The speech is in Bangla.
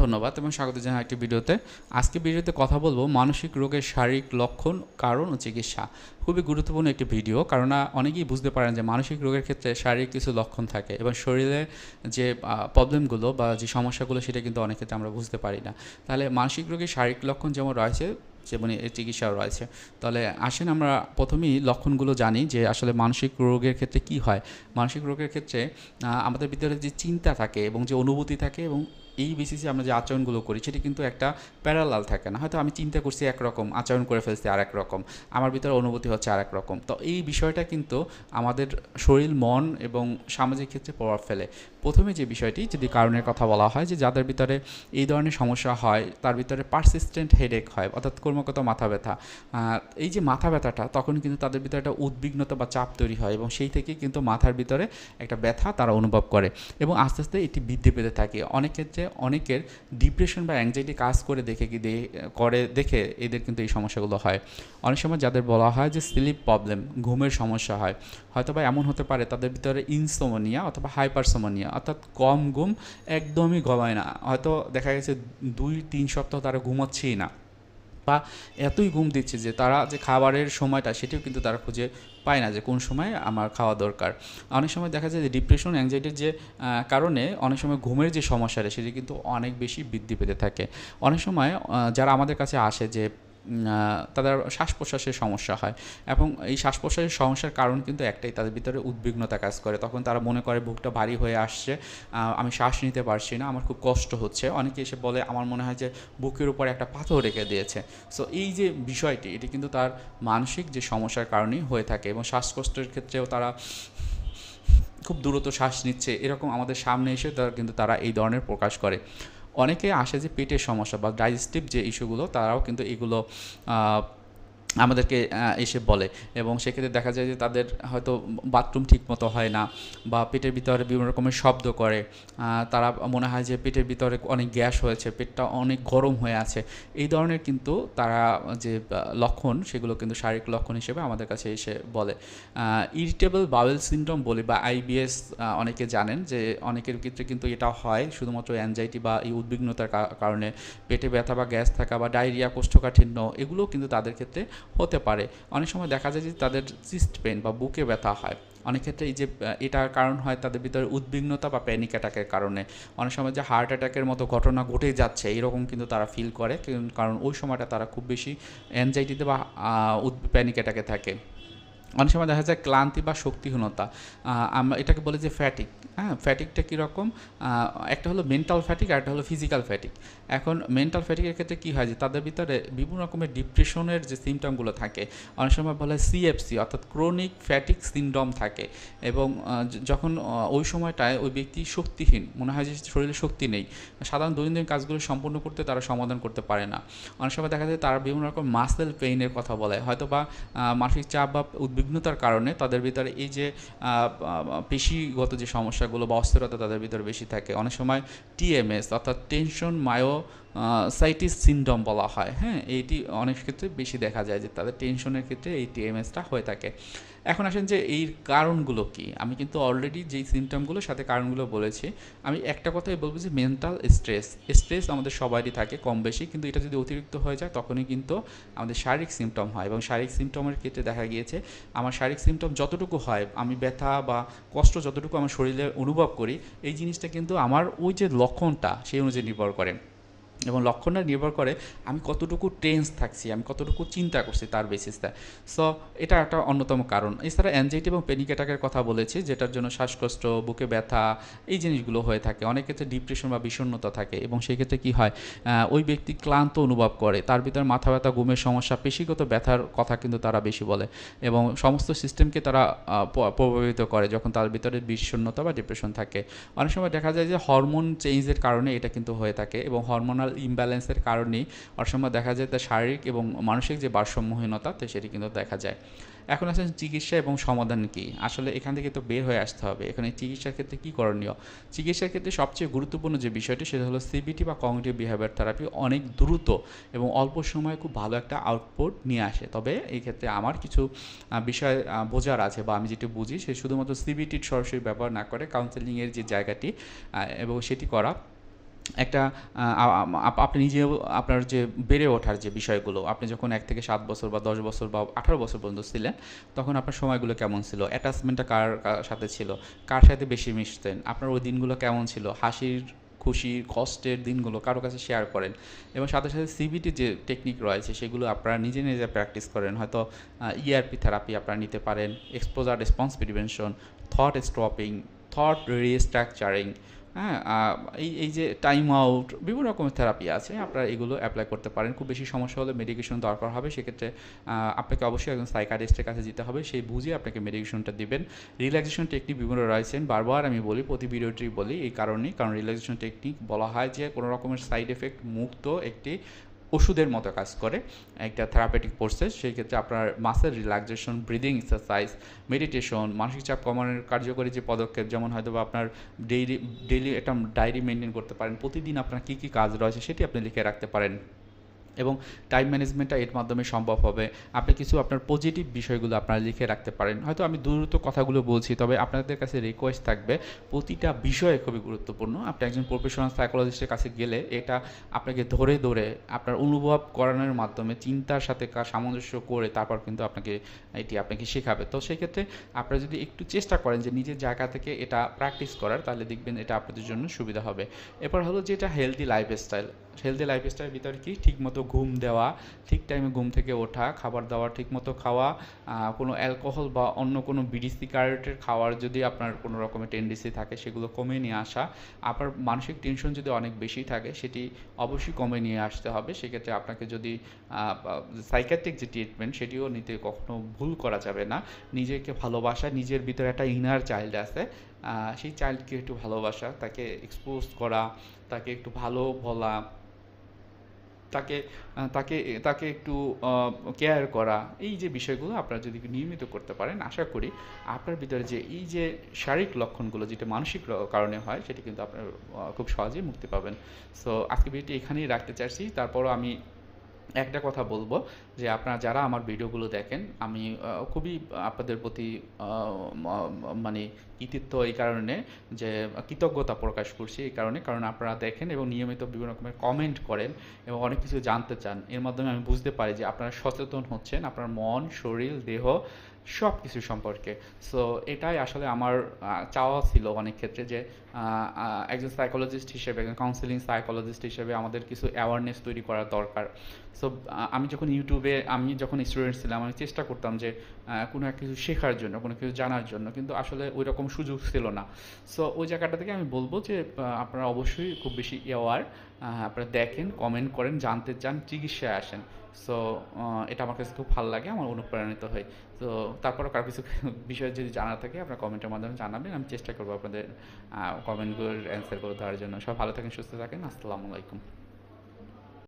ধন্যবাদ এবং স্বাগত জানাই একটি ভিডিওতে। আজকে ভিডিওতে কথা বলব মানসিক রোগের শারীরিক লক্ষণ, কারণ ও চিকিৎসা। খুবই গুরুত্বপূর্ণ একটি ভিডিও কারণ অনেকেই বুঝতে পারেন যে মানসিক রোগের ক্ষেত্রে শারীরিক কিছু লক্ষণ থাকে এবং শরীরে যে প্রবলেমগুলো বা যে সমস্যাগুলো সেটা কিন্তু অনেক ক্ষেত্রে আমরা বুঝতে পারি না। তাহলে মানসিক রোগের শারীরিক লক্ষণ যেমন রয়েছে, যেমন এর চিকিৎসাও রয়েছে। তাহলে আসেন আমরা প্রথমেই লক্ষণগুলো জানি যে আসলে মানসিক রোগের ক্ষেত্রে কি হয়। মানসিক রোগের ক্ষেত্রে আমাদের ভিতরে যে চিন্তা থাকে এবং যে অনুভূতি থাকে এবং এই বেসিসে আমরা যে আচরণগুলো করি, সেটি কিন্তু একটা প্যারালাল থাকে না। হয়তো আমি চিন্তা করছি একরকম, আচরণ করে ফেলছি আর রকম আমার ভিতরে অনুভূতি হচ্ছে আর রকম তো এই বিষয়টা কিন্তু আমাদের শরীর, মন এবং সামাজিক ক্ষেত্রে প্রভাব ফেলে। প্রথমে যে বিষয়টি, যদি কারণের কথা বলা হয়, যে যাদের ভিতরে এই ধরনের সমস্যা হয়, তার ভিতরে পারসিস্টেন্ট হেডেক হয়, অর্থাৎ কর্মগত মাথা ব্যথা। এই যে মাথা ব্যথাটা তখন কিন্তু তাদের ভিতরে একটা উদ্বিগ্নতা বা চাপ তৈরি হয় এবং সেই থেকে কিন্তু মাথার ভিতরে একটা ব্যথা তারা অনুভব করে এবং আস্তে আস্তে এটি বৃদ্ধি পেতে থাকে। অনেক ক্ষেত্রে অনেকের ডিপ্রেশন বা অ্যাংজাইটি কাজ করে দেখে কি করে দেখে এদের কিন্তু এই সমস্যাগুলো হয়। অনেক সময় যাদের বলা হয় যে স্লিপ প্রবলেম ঘুমের সমস্যা হয় হয়তো বা এমন হতে পারে তাদের ভিতরে ইনসোমোনিয়া অথবা হাইপারসোমোনিয়া অর্থাৎ কম ঘুম একদমই ঘুমায় না। হয়তো দেখা গেছে দুই, তিন সপ্তাহ তারা ঘুমাচ্ছেই না। বা এতই ঘুম দিচ্ছে যে তারা যে খাবারের সময়টা, সেটিও কিন্তু তারা খুঁজে পায় না যে কোন সময় আমার খাওয়া দরকার। অনেক সময় দেখা যায় যে ডিপ্রেশন অ্যাংজাইটির যে কারণে অনেক সময় ঘুমের যে সমস্যাটা, সেটি কিন্তু অনেক বেশি বৃদ্ধি পেতে থাকে। অনেক সময় যারা আমাদের কাছে আসে যে তাদের শ্বাস প্রশ্বাসের সমস্যা হয়। এবং এই শ্বাস প্রশ্বাসের সমস্যার কারণ কিন্তু একটাই, তাদের ভিতরে উদ্বিগ্নতা কাজ করে। তখন তারা মনে করে, বুকটা ভারী হয়ে আসছে আমি শ্বাস নিতে পারছি না, আমার খুব কষ্ট হচ্ছে। অনেকে এসে বলে, আমার মনে হয় যে বুকের উপর একটা পাথর রেখে দিয়েছে। সো এই যে বিষয়টি, এটি কিন্তু তার মানসিক যে সমস্যার কারণেই হয়ে থাকে এবং শ্বাসকষ্টের ক্ষেত্রেও তারা খুব দ্রুত শ্বাস নিচ্ছে। এরকম আমাদের সামনে এসে তারা কিন্তু তারা এই ধরনের প্রকাশ করে। অনেকে আসে যে পেটের সমস্যা বা ডাইজেস্টিভ যে ইস্যুগুলো তারাও কিন্তু এগুলো আমাদেরকে এসে বলে। এবং সেক্ষেত্রে দেখা যায় যে তাদের হয়তো বাথরুম ঠিক মতো হয় না বা পেটের ভিতরে বিভিন্ন রকমের শব্দ করে। তারা মনে হয় যে পেটের ভিতরে অনেক গ্যাস হয়েছে, পেটটা অনেক গরম হয়ে আছে। এই ধরনের কিন্তু তারা যে লক্ষণ সেগুলো কিন্তু শারীরিক লক্ষণ হিসেবে আমাদের কাছে এসে বলে। ইরিটেবল বাউল সিনড্রোম বলি বা আইবিএস অনেকে জানেন যে অনেকের ক্ষেত্রে কিন্তু এটা হয় শুধুমাত্র অ্যাংজাইটি বা এই উদ্বিগ্নতার কারণে। পেটে ব্যথা বা গ্যাস থাকা বা ডায়রিয়া কোষ্ঠকাঠিন্য এগুলো কিন্তু তাদের ক্ষেত্রে হতে পারে। অনেক সময় দেখা যায় যে তাদের চিস্ট পেন বা বুকে ব্যথা হয়। অনেক ক্ষেত্রে এই যে এটার কারণ হয় তাদের ভিতরে উদ্বিগ্নতা বা প্যানিক অ্যাটাকের কারণে। অনেক সময় যে হার্ট অ্যাটাকের মতো ঘটনা ঘটে যাচ্ছে এরকম কিন্তু তারা ফিল করে। কারণ ওই সময়টা তারা খুব বেশি অ্যাংজাইটিতে বা প্যানিক অ্যাটাকে থাকে। অনেক সময় দেখা যায় ক্লান্তি বা শক্তিহীনতা। আমরা এটাকে বলে যে ফ্যাটিক হ্যাঁ ফ্যাটিকটা কীরকম? একটা হলো মেন্টাল ফ্যাটিক আর একটা হলো ফিজিক্যাল ফ্যাটিক এখন মেন্টাল ফ্যাটিকের ক্ষেত্রে কী হয় যে, তাদের ভিতরে বিভিন্ন রকমের ডিপ্রেশনের যে সিমটমগুলো থাকে, অনেক সময় বলে সিএফসি অর্থাৎ ক্রনিক ফ্যাটিক সিনড্রম থাকে। এবং যখন ওই সময়টায় ওই ব্যক্তি শক্তিহীন, মনে হয় যে শরীরে শক্তি নেই। সাধারণ দৈনন্দিন কাজগুলো সম্পূর্ণ করতে তারা সমাধান করতে পারে না। অনেক সময় দেখা যায় তারা বিভিন্ন রকম মাসেল পেইনের কথা বলে। হয়তো বা মানসিক চাপ বা উদ্বিগ্নতার কারণে তাদের ভিতরে এই যে পেশিগত যে সমস্যাগুলো বা অস্থিরতা তাদের ভিতরে বেশি থাকে। অনেক সময় টিএমএস অর্থাৎ টেনশন মায়ো সাইটিস সিনডম বলা হয় হ্যাঁ? এইটি অনেক ক্ষেত্রে বেশি দেখা যায় যে তাদের টেনশনের ক্ষেত্রে এই টিএমএসটা হয়ে থাকে। এখন আসেন যে এই কারণগুলো কি? আমি কিন্তু অলরেডি যেই সিমটমগুলো সাথে কারণগুলো বলেছি, আমি একটা কথাই বলব যে মেন্টাল স্ট্রেস স্ট্রেস আমাদের সবারই থাকে কম বেশি, কিন্তু এটা যদি অতিরিক্ত হয়ে যায় তখনই কিন্তু আমাদের শারীরিক সিমটম হয় এবং শারীরিক সিমটমের ক্ষেত্রে দেখা গিয়েছে, আমার শারীরিক সিমটম যতটুকু হয়, আমি ব্যথা বা কষ্ট যতটুকু আমার শরীরে অনুভব করি, এই জিনিসটা কিন্তু আমার ওই যে লক্ষণটা সেই অনুযায়ী নির্ভর করে। এবং লক্ষণটা নির্ভর করে আমি কতটুকু টেন্স থাকছি, আমি কতটুকু চিন্তা করছি তার বেসিসটা সো এটা একটা অন্যতম কারণ। এছাড়া অ্যাংজাইটি এবং পেনিক অ্যাটাকের কথা বলেছি, যেটার জন্য শ্বাসকষ্ট, বুকে ব্যথা এই জিনিসগুলো হয়ে থাকে। অনেক ক্ষেত্রে ডিপ্রেশন বা বিষণ্ণতা থাকে এবং সেই ক্ষেত্রে কী হয় ওই ব্যক্তি ক্লান্ত অনুভব করে। তার ভিতরে মাথা ব্যথা, ঘুমের সমস্যা, পেশিগত ব্যথার কথা কিন্তু তারা বেশি বলে এবং সমস্ত সিস্টেমকে তারা প্রভাবিত করে যখন তার ভিতরে বিষণ্ণতা বা ডিপ্রেশন থাকে। অনেক সময় দেখা যায় যে হরমোন চেঞ্জের কারণে এটা কিন্তু হয়ে থাকে এবং হরমোনাল হরমোনাল ইমব্যালেন্সের কারণেই অনেক সময় দেখা যায় তার শারীরিক এবং মানসিক যে ভারসাম্যহীনতা, তো সেটি কিন্তু দেখা যায়। এখন আসলে চিকিৎসা এবং সমাধান কি? আসলে এখান থেকে তো বের হয়ে আসতে হবে। এখানে চিকিৎসার ক্ষেত্রে কী করণীয়? চিকিৎসার ক্ষেত্রে সবচেয়ে গুরুত্বপূর্ণ যে বিষয়টি সেটা হলো সিবিটি বা কগনিটিভ বিহেভিয়ার থেরাপি অনেক দ্রুত এবং অল্প সময়ে খুব ভালো একটা আউটপুট নিয়ে আসে। তবে এই ক্ষেত্রে আমার কিছু বিষয় বোঝার আছে বা আমি যেটি বুঝি, সে শুধুমাত্র সিবিটির সরাসরি ব্যবহার না করে কাউন্সেলিংয়ের যে জায়গাটি এবং সেটি করা একটা আপনি নিজেও আপনার যে বেড়ে ওঠার যে বিষয়গুলো, আপনি যখন এক থেকে সাত বছর বা দশ বছর বা আঠারো বছর পর্যন্ত ছিলেন, তখন আপনার সময়গুলো কেমন ছিল? অ্যাটাচমেন্টটা কার সাথে ছিল? কার সাথে বেশি মিশতেন? আপনার ওই দিনগুলো কেমন ছিল? হাসির, খুশির, কষ্টের দিনগুলো কারও কাছে শেয়ার করেন। এবং সাথে সাথে সিবিটি যে টেকনিক রয়েছে, সেগুলো আপনারা নিজে নিজে প্র্যাকটিস করেন। হয়তো ইআরপি থেরাপি আপনারা নিতে পারেন। Exposure response prevention thought stopping thought restructuring হ্যাঁ এই এই যে টাইম আউট বিভিন্ন রকমের থেরাপি আছে, আপনারা এগুলো অ্যাপ্লাই করতে পারেন। খুব বেশি সমস্যা হলে মেডিকেশন দরকার হবে, সেক্ষেত্রে আপনাকে অবশ্যই একজন সাইকাটিস্টের কাছে যেতে হবে, সেই বুঝে আপনাকে মেডিকেশনটা দিবেন। রিল্যাক্সেশন টেকনিক বিভিন্ন রয়েছেন, বারবার আমি বলি, প্রতি ভিডিওটি বলি এই কারণেই, কারণ রিল্যাক্সেশন টেকনিক বলা হয় যে কোনো রকমের সাইড এফেক্ট মুক্ত একটি ওষুধের মতো কাজ করে, একটা থেরাপেটিক প্রসেস সেই ক্ষেত্রে আপনার মাসের রিল্যাক্সেশন ব্রিদিং এক্সারসাইজ মেডিটেশন মানসিক চাপ কমানোর কার্যকরী যে পদক্ষেপ, যেমন হয়তো বা আপনার ডেইলি ডেইলি একটা ডায়েরি মেনটেন করতে পারেন, প্রতিদিন আপনার কী কী কাজ রয়েছে সেটি আপনি লিখে রাখতে পারেন। এবং টাইম ম্যানেজমেন্টটা এর মাধ্যমে সম্ভব হবে। আপনি কিছু আপনার পজিটিভ বিষয়গুলো আপনারা লিখে রাখতে পারেন। হয়তো আমি দ্রুত কথাগুলো বলছি, তবে আপনাদের কাছে রিকোয়েস্ট থাকবে, প্রতিটা বিষয়ে খুবই গুরুত্বপূর্ণ। আপনি একজন প্রফেশনাল সাইকোলজিস্টের কাছে গেলে এটা আপনাকে ধরে ধরে আপনার অনুভব করানোর মাধ্যমে, চিন্তার সাথে সামঞ্জস্য করে তারপর কিন্তু আপনাকে এটি আপনাকে শেখাবে। তো সেক্ষেত্রে আপনারা যদি একটু চেষ্টা করেন যে নিজের জায়গা থেকে এটা প্র্যাকটিস করার, তাহলে দেখবেন এটা আপনাদের জন্য সুবিধা হবে। এরপর হলো যেটা হেলদি লাইফস্টাইল হেলদি লাইফস্টাইলের ভিতরে কি? ঠিকমতো ঘুম দেওয়া ঠিক টাইমে ঘুম থেকে ওঠা খাবার দাবার ঠিকমতো খাওয়া আহ, কোনো অ্যালকোহল বা অন্য কোনো বিড়ি সিগারেটের খাওয়ার যদি আপনার কোনো রকমের টেন্ডেন্সি থাকে সেগুলো কমিয়ে নিয়ে আসা। আপনার মানসিক টেনশন যদি অনেক বেশি থাকে সেটি অবশ্যই কমে নিয়ে আসতে হবে। সেক্ষেত্রে আপনাকে যদি সাইকাট্রিক যে ট্রিটমেন্ট সেটিও নিতে কখনো ভুল করা যাবে না। নিজেকে ভালোবাসা নিজের ভিতরে একটা ইনার চাইল্ড আছে সেই চাইল্ডকে একটু ভালোবাসা তাকে এক্সপোজ করা তাকে একটু ভালো বলা তাকে তাকে তাকে একটু কেয়ার করা, এই যে বিষয়গুলো আপনারা যদি নিয়মিত করতে পারেন, আশা করি আপনার ভিতরে যে এই যে শারীরিক লক্ষণগুলো যেটা মানসিক কারণে হয়, সেটি কিন্তু আপনার খুব সহজেই মুক্তি পাবেন। সো আজকে ভিডিওটি এখানেই রাখতে চাইছি। তারপরও আমি একটা কথা বলব যে আপনারা যারা আমার ভিডিওগুলো দেখেন, আমি খুবই আপনাদের প্রতি মানে কৃতিত্ব এই কারণে যে কৃতজ্ঞতা প্রকাশ করছি এই কারণে। কারণ আপনারা দেখেন এবং নিয়মিত বিভিন্ন রকমের কমেন্ট করেন এবং অনেক কিছু জানতে চান। এর মাধ্যমে আমি বুঝতে পারি যে আপনারা সচেতন হচ্ছেন, আপনার মন, শরীর, দেহ সব কিছু সম্পর্কে। সো এটাই আসলে আমার চাওয়া ছিল অনেক ক্ষেত্রে যে একজন সাইকোলজিস্ট হিসেবে, একজন কাউন্সিলিং সাইকোলজিস্ট হিসেবে আমাদের কিছু অ্যাওয়ারনেস তৈরি করা দরকার। সো আমি যখন ইউটিউবে আমি যখন স্টুডেন্ট ছিলাম, আমি চেষ্টা করতাম যে কোনো এক কিছু শেখার জন্য, কোনো কিছু জানার জন্য, কিন্তু আসলে ওই রকম সুযোগ ছিল না। সো ওই জায়গাটা থেকে আমি বলব যে আপনারা অবশ্যই খুব বেশি অ্যাওয়ার আপনারা দেখেন কমেন্ট করেন, জানতে চান, চিকিৎসায় আসেন। সো এটা আমার কাছে খুব ভালো লাগে, আমার অনুপ্রাণিত হয় তো তারপরে কারও কিছু বিষয় যদি জানা থাকে, আপনার কমেন্টের মাধ্যমে জানাবেন, আমি চেষ্টা করব আপনাদের কমেন্টগুলোর অ্যান্সারগুলো দেওয়ার জন্য। সব ভালো থাকেন, সুস্থ থাকেন, আসসালামু আলাইকুম।